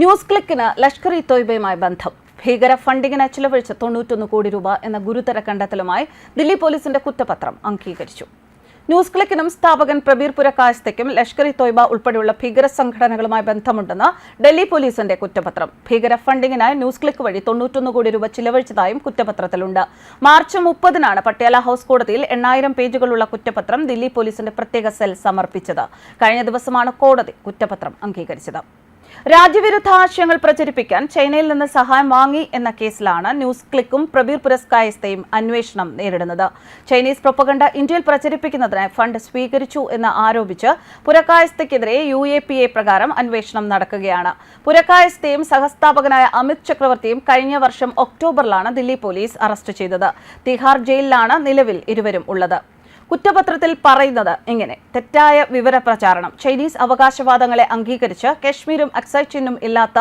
News ക്ലിക്കിന് ലഷ്കർ ഇ തോയ്ബയുമായി ബന്ധം. ഭീകര ഫണ്ടിങ്ങിന് ചിലവഴിച്ച തൊണ്ണൂറ്റൊന്ന് കോടി രൂപ എന്ന ഗുരുതര കണ്ടെത്തലുമായി ദില്ലി പോലീസിന്റെ കുറ്റപത്രം അംഗീകരിച്ചു. ന്യൂസ് ക്ലിക്കിനും സ്ഥാപകൻ പ്രബീർ പുരക്കായസ്തയ്ക്കും ലഷ്കർ ഇ തോയ്ബ ഉൾപ്പെടെയുള്ള ഭീകര സംഘടനകളുമായി ബന്ധമുണ്ടെന്ന് ഡൽഹി പോലീസിന്റെ കുറ്റപത്രം. ഭീകര ഫണ്ടിങ്ങിനായി ന്യൂസ് ക്ലിക്ക് വഴി തൊണ്ണൂറ്റൊന്ന് കോടി രൂപ ചിലവഴിച്ചതായും കുറ്റപത്രത്തിലുണ്ട്. മാർച്ച് മുപ്പതിനാണ് പട്യാല ഹൌസ് കോടതിയിൽ എണ്ണായിരം പേജുകളുള്ള കുറ്റപത്രം ദില്ലി പോലീസിന്റെ പ്രത്യേക സെൽ സമർപ്പിച്ചത്. കഴിഞ്ഞ ദിവസമാണ് കോടതി കുറ്റപത്രം അംഗീകരിച്ചത്. രാജ്യവിരുദ്ധ ആശയങ്ങൾ പ്രചരിപ്പിക്കാൻ ചൈനയിൽ നിന്ന് സഹായം വാങ്ങി എന്ന കേസിലാണ് ന്യൂസ് ക്ലിക്കും പ്രബീർ പുരസ്കായസ്ഥയും അന്വേഷണം നേരിടുന്നത്. ചൈനീസ് പ്രൊപ്പഗണ്ട ഇന്ത്യയിൽ പ്രചരിപ്പിക്കുന്നതിന് ഫണ്ട് സ്വീകരിച്ചു എന്ന് ആരോപിച്ച് പുരക്കായസ്ഥയ്ക്കെതിരെ യു എ പി എ പ്രകാരം അന്വേഷണം നടക്കുകയാണ്. പുരക്കായസ്ഥയും സഹസ്ഥാപകനായ അമിത് ചക്രവർത്തിയും കഴിഞ്ഞ വർഷം ഒക്ടോബറിലാണ് ദില്ലി പോലീസ് അറസ്റ്റ് ചെയ്തത്. തിഹാർ ജയിലിലാണ് നിലവിൽ ഇരുവരും ഉള്ളത്. കുറ്റപത്രത്തിൽ പറയുന്നത് ഇങ്ങനെ തെറ്റായ വിവര പ്രചാരണം ചൈനീസ് അവകാശവാദങ്ങളെ അംഗീകരിച്ച് കശ്മീരും അക്സൈച്ചിനും ഇല്ലാത്ത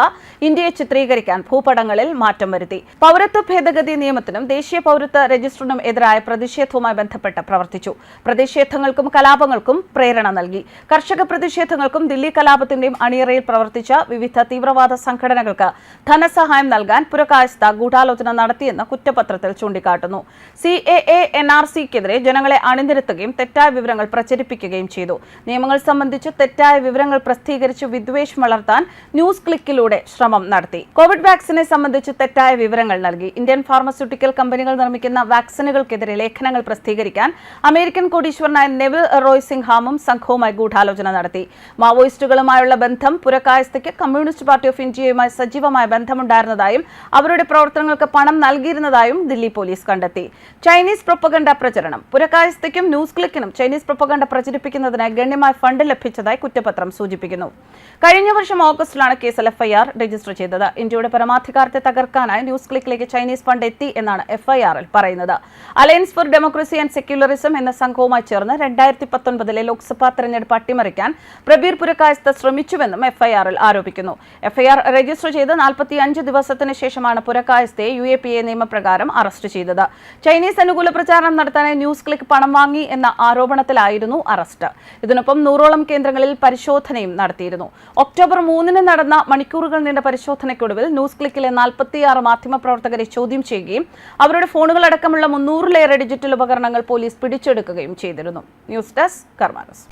ഇന്ത്യയെ ചിത്രീകരിക്കാൻ ഭൂപടങ്ങളിൽ മാറ്റം വരുത്തി. പൗരത്വ ഭേദഗതി നിയമത്തിനും ദേശീയ പൗരത്വ രജിസ്റ്ററിനും എതിരായ പ്രതിഷേധവുമായി ബന്ധപ്പെട്ട് പ്രവർത്തിച്ചു. പ്രതിഷേധങ്ങൾക്കും കലാപങ്ങൾക്കും പ്രേരണ നൽകി. കർഷക പ്രതിഷേധങ്ങൾക്കും ദില്ലി കലാപത്തിന്റെയും അണിയറയിൽ പ്രവർത്തിച്ച വിവിധ തീവ്രവാദ സംഘടനകൾക്ക് ധനസഹായം നൽകാൻ പുരകായസ്ഥ ഗൂഢാലോചന നടത്തിയെന്ന് കുറ്റപത്രത്തിൽ ചൂണ്ടിക്കാട്ടുന്നു. സി എ എൻ ആർ സിക്കെതിരെ ജനങ്ങളെ അണിനിരത്തുകയും തെറ്റായ വിവരങ്ങൾ പ്രചരിപ്പിക്കുകയും ചെയ്തു. നിയമങ്ങൾ സംബന്ധിച്ച് തെറ്റായ വിവരങ്ങൾ പ്രസിദ്ധീകരിച്ച് വിദ്വേഷം വളർത്താൻ ന്യൂസ് ക്ലിക്കിലൂടെ ശ്രമം നടത്തി. കോവിഡ് വാക്സിനെ സംബന്ധിച്ച് തെറ്റായ വിവരങ്ങൾ നൽകി. ഇന്ത്യൻ ഫാർമസ്യൂട്ടിക്കൽ കമ്പനികൾ നിർമ്മിക്കുന്ന വാക്സിനുകൾക്കെതിരെ ലേഖനങ്ങൾ പ്രസിദ്ധീകരിക്കാൻ അമേരിക്കൻ കോടീശ്വരനായ നെവിൽ റോയ് സിംഹാമും സംഘവുമായി ഗൂഢാലോചന നടത്തി. മാവോയിസ്റ്റുകളുമായുള്ള ബന്ധം പുരക്കായസ്ഥയ്ക്ക് കമ്മ്യൂണിസ്റ്റ് പാർട്ടി ഓഫ് ഇന്ത്യയുമായി സജീവമായ ബന്ധമുണ്ടായിരുന്നതായും അവരുടെ പ്രവർത്തനങ്ങൾക്ക് പണം നൽകിയിരുന്നതായും ദില്ലി പോലീസ് കണ്ടെത്തി. ചൈനീസ് പ്രൊപ്പഗണ്ട പ്രചരണം. പുരക്കായസ്ഥയ്ക്കും ന്യൂസ് ക്ലിക്കിനും ചൈനീസ് പ്രൊപ്പഗണ്ട പ്രചരിപ്പിക്കുന്നതിന് ഗണ്യമായ ഫണ്ട് ലഭിച്ചതായി കുറ്റപത്രം സൂചിപ്പിക്കുന്നു. കഴിഞ്ഞ വർഷം ഓഗസ്റ്റിലാണ് കേസിൽ എഫ്ഐആർ രജിസ്റ്റർ ചെയ്തത്. ഇന്ത്യയുടെ പരമാധികാരത്തെ തകർക്കാനായി ന്യൂസ് ക്ലിക്കിലേക്ക് ചൈനീസ് ഫണ്ട് എത്തി എന്നാണ് എഫ്ഐആറിൽ പറയുന്നത്. Alliance for democracy and secularism എന്ന സംഘവുമായി ചേർന്ന് രണ്ടായിരത്തി പത്തൊൻപതിലെ ലോക്സഭാ തെരഞ്ഞെടുപ്പ് അട്ടിമറിക്കാൻ പ്രബീർ പുരക്കായസ്ഥ ശ്രമിച്ചുവെന്നും എഫ്ഐആറിൽ ആരോപിക്കുന്നു. എഫ്ഐആർ രജിസ്റ്റർ ചെയ്ത് നാൽപ്പത്തി അഞ്ച് ദിവസത്തിന് ശേഷമാണ് പുരക്കായസ്ഥയെ യു എ പി എ നിയമപ്രകാരം അറസ്റ്റ് ചെയ്തത്. ചൈനീസ് അനുകൂല പ്രചാരണം നടത്താനായി ന്യൂസ് ക്ലിക്ക് പണം വാങ്ങി എന്ന ആരോപണത്തിലായിരുന്നു അറസ്റ്റ്. ഇതിനൊപ്പം നൂറോളം കേന്ദ്രങ്ങളിൽ പരിശോധനയും നടത്തിയിരുന്നു. ഒക്ടോബർ മൂന്നിന് നടന്ന മണിക്കൂറുകൾ നീണ്ട പരിശോധനയ്ക്കൊടുവിൽ ന്യൂസ് ക്ലിക്കിലെ നാൽപ്പത്തിയാറ് മാധ്യമപ്രവർത്തകരെ ചോദ്യം ചെയ്യുകയും അവരുടെ ഫോണുകളടക്കമുള്ള മുന്നൂറിലേറെ ഡിജിറ്റൽ ഉപകരണങ്ങൾ പോലീസ് പിടിച്ചെടുക്കുകയും ചെയ്തിരുന്നു. News desk കർമാനസ്.